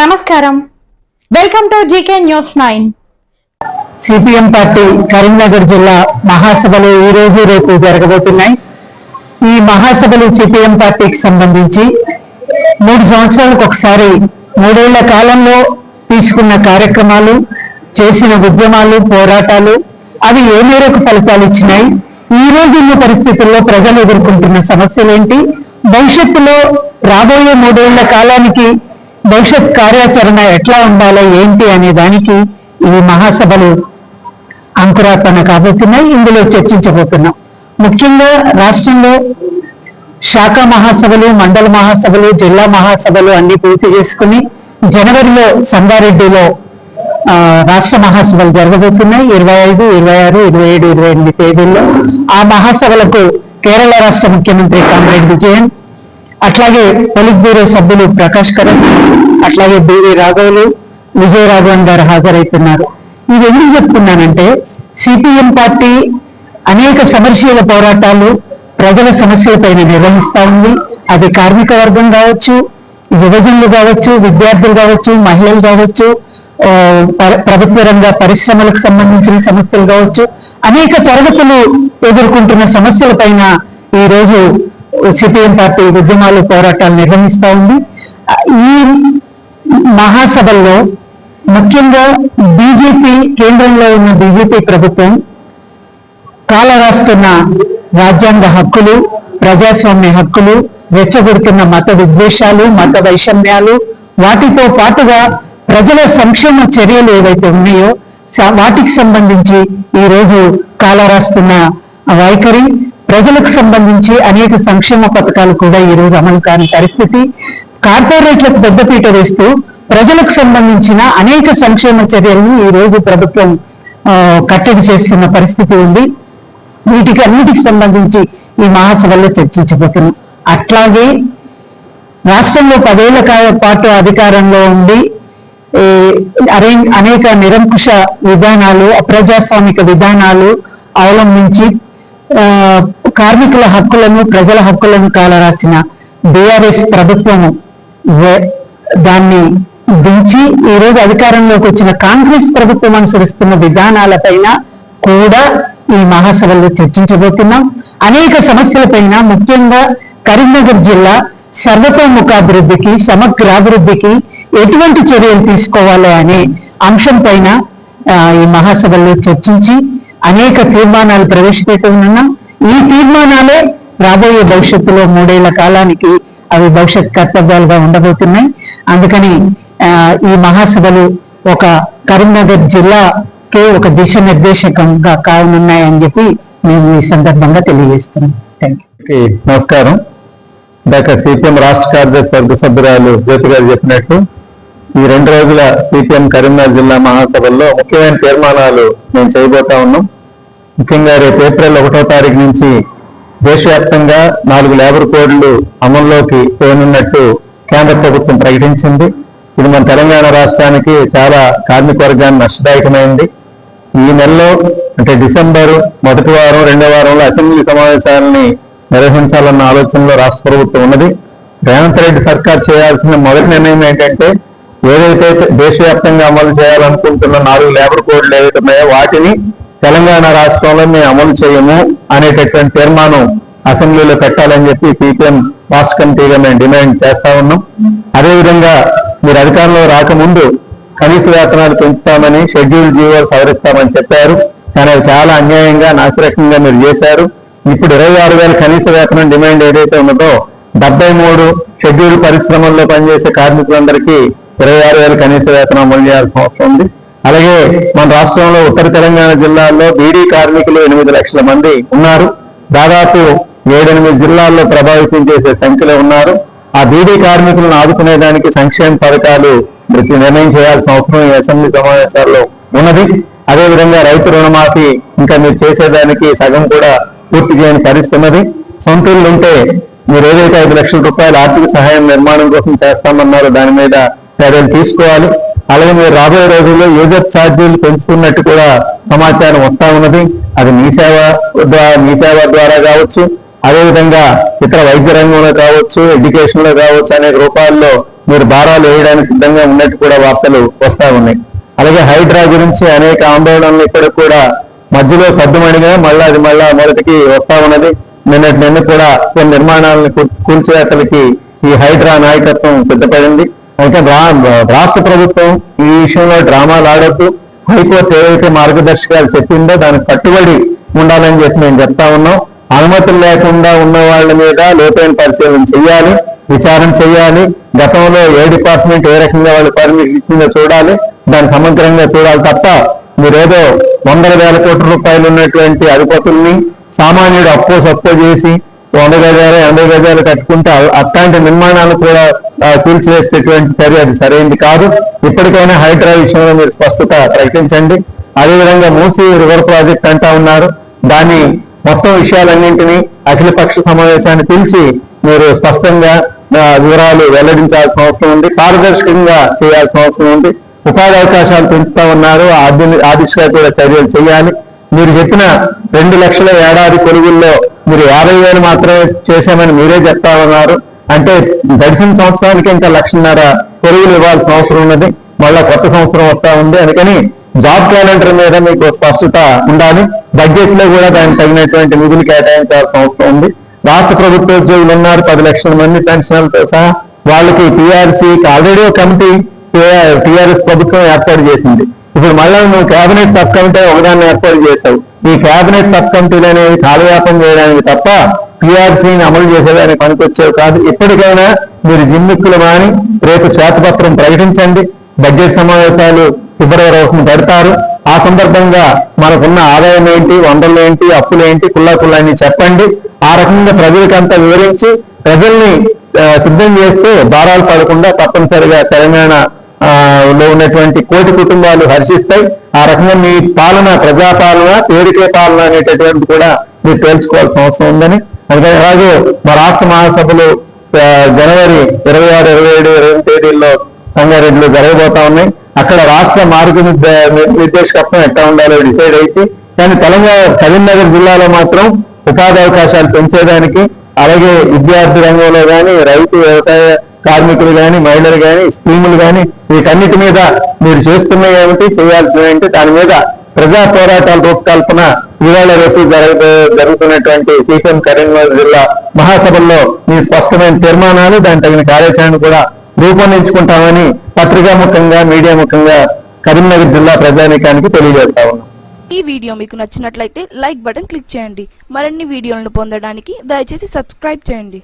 నమస్కారం. Welcome to GK news nine CPM party Karimnagar జిల్లా మహాసభలు ఈ రోజు రేపు జరగబోతున్నాయి. ఈ మహాసభలు సిపిఎం పార్టీకి సంబంధించి మూడు సంవత్సరాలకు ఒకసారి మూడేళ్ళ కాలంలో తీసుకున్న కార్యక్రమాలు చేసిన ఉద్యమాలు పోరాటాలు అవి ఏ మేరకు ఫలితాలు ఇచ్చినాయి? ఈ రోజు ఉన్న పరిస్థితుల్లో ప్రజలు ఎదుర్కొంటున్న సమస్యలేంటి భవిష్యత్తులో రాబోయే మూడేళ్ళ కాలానికి భవిష్యత్ కార్యాచరణ ఎట్లా ఉండాలో ఏంటి అనే దానికి ఈ మహాసభలు అంకురార్పణ కాబోతున్నాయి. ఇందులో చర్చించబోతున్నాం. ముఖ్యంగా రాష్ట్రంలో శాఖ మహాసభలు మండల మహాసభలు జిల్లా మహాసభలు అన్ని పూర్తి చేసుకుని జనవరిలో సంగారెడ్డిలో రాష్ట్ర మహాసభలు జరగబోతున్నాయి. ఇరవై ఐదు ఇరవై ఆరు ఇరవై ఏడు ఇరవై ఎనిమిది తేదీల్లో ఆ మహాసభలకు కేరళ రాష్ట్ర ముఖ్యమంత్రి కామరెడ్డి విజయన్ అట్లాగే పొలిట్ బ్యూరో సభ్యులు ప్రకాష్ కరణ్ అట్లాగే బివి రాఘవులు విజయ రాఘవన్ గారు హాజరైతున్నారు. ఇది ఎందుకు చెప్తున్నానంటే సిపిఎం పార్టీ అనేక సమరశీల పోరాటాలు ప్రజల సమస్యలపైన నిర్వహిస్తూ ఉంది. అది కార్మిక వర్గం కావచ్చు యువజనులు కావచ్చు విద్యార్థులు కావచ్చు మహిళలు కావచ్చు ప్రభుత్వ రంగ పరిశ్రమలకు సంబంధించిన సమస్యలు కావచ్చు. అనేక తరగతులు ఎదుర్కొంటున్న సమస్యలపైన ఈ రోజు సిపిఎం పార్టీ ఉద్యమాలు పోరాటాలు నిర్వహిస్తూ ఉంది. ఈ మహాసభల్లో ముఖ్యంగా బీజేపీ కేంద్రంలో ఉన్న బీజేపీ ప్రభుత్వం కాలరాస్తున్న రాజ్యాంగ హక్కులు ప్రజాస్వామ్య హక్కులు రెచ్చగొడుతున్న మత విద్వేషాలు మత వైషమ్యాలు వాటితో పాటుగా ప్రజల సంక్షేమ చర్యలు ఏవైతే ఉన్నాయో వాటికి సంబంధించి ఈ రోజు కాలరాస్తున్న వైఖరి ప్రజలకు సంబంధించి అనేక సంక్షేమ పథకాలు కూడా ఈ రోజు అమలు కాని పరిస్థితి. కార్పొరేట్లకు పెద్దపీట వేస్తూ ప్రజలకు సంబంధించిన అనేక సంక్షేమ చర్యలను ఈ రోజు ప్రభుత్వం కట్టడి చేస్తున్న పరిస్థితి ఉంది. వీటికి అన్నిటికి సంబంధించి ఈ మహాసభలో చర్చించబోతున్నాం. అట్లాగే రాష్ట్రంలో పదేళ్ళ కా- పాటు అధికారంలో ఉండి అరే అనేక నిరంకుశ విధానాలు అప్రజాస్వామిక విధానాలు అవలంబించి కార్మికుల హక్కులను ప్రజల హక్కులను కాలరాసిన బీఆర్ఎస్ ప్రభుత్వము వే- దాన్ని దించి ఈ రోజు అధికారంలోకి వచ్చిన కాంగ్రెస్ ప్రభుత్వం అనుసరిస్తున్న విధానాలపైన కూడా ఈ మహాసభలో చర్చించబోతున్నాం. అనేక సమస్యలపైన ముఖ్యంగా కరీంనగర్ జిల్లా సర్వతోముఖాభివృద్ధికి సమగ్రాభివృద్ధికి ఎటువంటి చర్యలు తీసుకోవాలి అనే అంశం పైన ఈ మహాసభల్లో చర్చించి అనేక తీర్మానాలు ప్రవేశపెట్టనున్నాం ఈ తీర్మానాలే రాబోయే భవిష్యత్తులో మూడేళ్ళ కాలానికి అవి భవిష్యత్ కర్తవ్యాలుగా ఉండబోతున్నాయి. అందుకని ఈ మహాసభలు ఒక కరీంనగర్ జిల్లాకే ఒక దిశ నిర్దేశకంగా కానున్నాయని చెప్పి మేము ఈ సందర్భంగా తెలియజేస్తున్నాం. థ్యాంక్ యూ నమస్కారం. ఇందాక సిపిఎం రాష్ట్ర కార్యదర్శి వర్గ సభ్యురాలు జ్యోతి గారు చెప్పినట్టు ఈ రెండు రోజుల సిపిఎం కరీంనగర్ జిల్లా మహాసభల్లో ముఖ్యమైన తీర్మానాలు మేము చేయబోతా ఉన్నాం. ముఖ్యంగా రేపు ఏప్రిల్ ఒకటో తారీఖు నుంచి దేశవ్యాప్తంగా నాలుగు లేబర్ కోడ్లు అమల్లోకి పోనున్నట్టు కేంద్ర ప్రభుత్వం ప్రకటించింది. ఇది మన తెలంగాణ రాష్ట్రానికి చాలా కార్మిక వర్గాన్ని నష్టదాయకమైంది. ఈ నెలలో అంటే డిసెంబర్ మొదటి వారం రెండో వారంలో అసెంబ్లీ సమావేశాలని నిర్వహించాలన్న ఆలోచనలో రాష్ట్ర ప్రభుత్వం ఉన్నది. రేవంత్ రెడ్డి సర్కార్ చేయాల్సిన మొదటి నిర్ణయం ఏంటంటే ఏదైతే దేశవ్యాప్తంగా అమలు చేయాలనుకుంటున్న నాలుగు లేబర్ కోడ్లు ఏవైతే ఉన్నాయో వాటిని తెలంగాణ రాష్ట్రంలో మేము అమలు చేయము అనేటటువంటి తీర్మానం అసెంబ్లీలో పెట్టాలని చెప్పి సిపిఎం రాష్ట్ర కమిటీగా మేము డిమాండ్ చేస్తా ఉన్నాం. అదేవిధంగా మీరు అధికారంలో రాకముందు కనీస వేతనాలు పెంచుతామని షెడ్యూల్ జీవోలు సవరిస్తామని చెప్పారు. కానీ అవి చాలా అన్యాయంగా నాసిరకంగా మీరు చేశారు. ఇప్పుడు ఇరవై ఆరు వేల కనీస వేతనం డిమాండ్ ఏదైతే ఉన్నదో డెబ్బై మూడు షెడ్యూల్ పరిశ్రమల్లో పనిచేసే కార్మికులందరికీ ఇరవై ఆరు వేల కనీస వేతనం అమలు చేయాల్సిన అవసరం ఉంది. అలాగే మన రాష్ట్రంలో ఉత్తర తెలంగాణ జిల్లాల్లో బీడీ కార్మికులు ఎనిమిది లక్షల మంది ఉన్నారు. దాదాపు ఏడెనిమిది జిల్లాల్లో ప్రభావితం చేసే సంఖ్యలో ఉన్నారు. ఆ బీడీ కార్మికులను ఆదుకునేదానికి సంక్షేమ పథకాలు ప్రతి నిర్ణయం చేయాల్సిన అవసరం ఈ అసెంబ్లీ సమావేశాల్లో ఉన్నది. అదేవిధంగా రైతు రుణమాఫీ ఇంకా మీరు చేసేదానికి సగం కూడా పూర్తి చేయని పరిస్థితి ఉన్నది. సొంత ఉంటే మీరు ఏదైతే ఐదు లక్షల రూపాయల ఆర్థిక సహాయం నిర్మాణం కోసం చేస్తామన్నారో దాని మీద చర్యలు తీసుకోవాలి. అలాగే మీరు రాబోయే రోజుల్లో యూజర్ ఛార్జీలు పెంచుకున్నట్టు కూడా సమాచారం వస్తా ఉన్నది. అది మీ సేవ ద్వారా మీ సేవ ద్వారా కావచ్చు. అదేవిధంగా ఇతర వైద్య రంగంలో కావచ్చు ఎడ్యుకేషన్లో కావచ్చు అనేక రూపాల్లో మీరు భారాలు వేయడానికి సిద్ధంగా ఉన్నట్టు కూడా వార్తలు వస్తా ఉన్నాయి. అలాగే హైడ్రా గురించి అనేక ఆందోళనలు ఇక్కడ కూడా మధ్యలో సర్దుమణిగా మళ్ళా అది మళ్ళా మొదటికి వస్తా ఉన్నది. నిన్నటి నిన్న కూడా కొన్ని నిర్మాణాలను కూ- కూల్చివేతలకి ఈ హైడ్రా నాయకత్వం సిద్ధపడింది. అయితే రాష్ట్ర ప్రభుత్వం ఈ విషయంలో డ్రామాలు ఆడొద్దు హైకోర్టు ఏవైతే మార్గదర్శకాలు చెప్పిందో దానికి కట్టుబడి ఉండాలని చెప్పి మేము చెప్తా ఉన్నాం. అనుమతులు లేకుండా ఉన్న వాళ్ళ మీద లోతైన పరిశీలన చేయాలి విచారం చేయాలి గతంలో ఏ డిపార్ట్మెంట్ ఏ రకంగా వాళ్ళు పర్మిషన్ ఇచ్చిందో చూడాలి. దాన్ని సమగ్రంగా చూడాలి తప్ప మీరేదో వందల వేల కోట్ల రూపాయలు ఉన్నటువంటి అధిపతుల్ని సామాన్యుడు అప్పో సప్పో చేసి వంద గజాలు ఎనభై గజాలు కట్టుకుంటే అట్లాంటి నిర్మాణాలు కూడా కూల్చివేసేటువంటి చర్య అది సరైనది కాదు. ఇప్పటికైనా హైడ్రా విషయంలో మీరు స్పష్టత ప్రకటించండి. అదేవిధంగా మూసీ రివర్ ప్రాజెక్ట్ అంటా ఉన్నారు. దాని మొత్తం విషయాలన్నింటినీ అఖిలపక్ష సమావేశాన్ని పిలిచి మీరు స్పష్టంగా వివరాలు వెల్లడించాల్సిన అవసరం ఉంది. పారదర్శకంగా చేయాల్సిన అవసరం ఉంది. ఉపాధి అవకాశాలు పెంచుతా ఉన్నారు. ఆ దిశగా కూడా చర్యలు చేయాలి. మీరు చెప్పిన రెండు లక్షల ఏడాది కొలుగుల్లో మీరు యాభై వేలు మాత్రమే చేశామని మీరే చెప్తా ఉన్నారు. అంటే గడిచిన సంవత్సరానికి ఇంకా లక్షన్నర కొనుగోలు ఇవ్వాల్సిన అవసరం ఉన్నది. మళ్ళా కొత్త సంవత్సరం వస్తా ఉంది. అందుకని జాబ్ క్యాలెండర్ మీద మీకు స్పష్టత ఉండాలి. బడ్జెట్లో కూడా దానికి తగినటువంటి నిధులు కేటాయించాల్సిన అవసరం ఉంది. రాష్ట్ర ప్రభుత్వ ఉద్యోగులు ఉన్నారు. పది లక్షల మంది పెన్షన్లతో సహా వాళ్ళకి టీఆర్సీకి ఆల్రెడీ కమిటీ టీఆర్ఎస్ ప్రభుత్వం ఏర్పాటు చేసింది. ఇప్పుడు మళ్ళీ నువ్వు కేబినెట్ సబ్ కమిటీ ఒకదాన్ని ఏర్పాటు చేశావు. ఈ కేబినెట్ సబ్ కమిటీలు అనేవి కాలయాపన చేయడానికి తప్ప పిఆర్సీని అమలు చేసేదానికి పనికొచ్చేవి కాదు. ఇప్పటికైనా మీరు జిమ్మిక్కులు మాని రేపు శ్వేతపత్రం ప్రకటించండి. బడ్జెట్ సమావేశాలు ఫిబ్రవరి ఒకటిన పెడతారు. ఆ సందర్భంగా మనకున్న ఆదాయం ఏంటి వనరులు ఏంటి అప్పులు ఏంటి కుల్లా కుల్లా అని చెప్పండి. ఆ రకంగా ప్రజలకంతా వివరించి ప్రజల్ని సిద్ధం చేస్తే భారాలు పడకుండా తప్పనిసరిగా తెలంగాణ లో ఉన్నటువంటి కోటి కుటుంబాలు హర్షిస్తాయి. ఆ రకంగా మీ పాలన ప్రజాపాలన పేరుకే పాలన అనేటటువంటి కూడా మీరు తెలుసుకోవాల్సిన అవసరం ఉందని. అందుకని అలాగే మా రాష్ట్ర మహాసభలు జనవరి ఇరవై ఆరు ఇరవై ఏడు ఇరవై ఎనిమిది తేదీల్లో సంగారెడ్డిలో జరగబోతా ఉన్నాయి. అక్కడ రాష్ట్ర మార్గ నిర్దేశకత్వం ఎట్లా ఉండాలో డిసైడ్ అయితే కానీ తెలంగాణ కరీంనగర్ జిల్లాలో మాత్రం ఉపాధి అవకాశాలు పెంచేదానికి అలాగే విద్యార్థి రంగంలో కానీ రైతు వ్యవసాయ కార్మికులు కానీ మహిళలు కానీ స్కీములు కానీ వీటన్నిటి మీద మీరు చేస్తున్న ఏమిటి చేయాల్సిన ఏంటి దాని మీద ప్రజా పోరాటాల రూపకల్పన ఇవాళ రేపు జరగ జరుగుతున్నటువంటి సీఎం కరీంనగర్ జిల్లా మహాసభల్లో మీ స్పష్టమైన తీర్మానాలు దాని తగిన కార్యాచరణ కూడా రూపొందించుకుంటామని పత్రికా ముఖంగా మీడియా ముఖంగా కరీంనగర్ జిల్లా ప్రజానీకానికి తెలియజేస్తా ఉన్నాం. ఈ వీడియో మీకు నచ్చినట్లయితే లైక్ బటన్ క్లిక్ చేయండి. మరిన్ని వీడియోలను పొందడానికి దయచేసి సబ్స్క్రైబ్ చేయండి.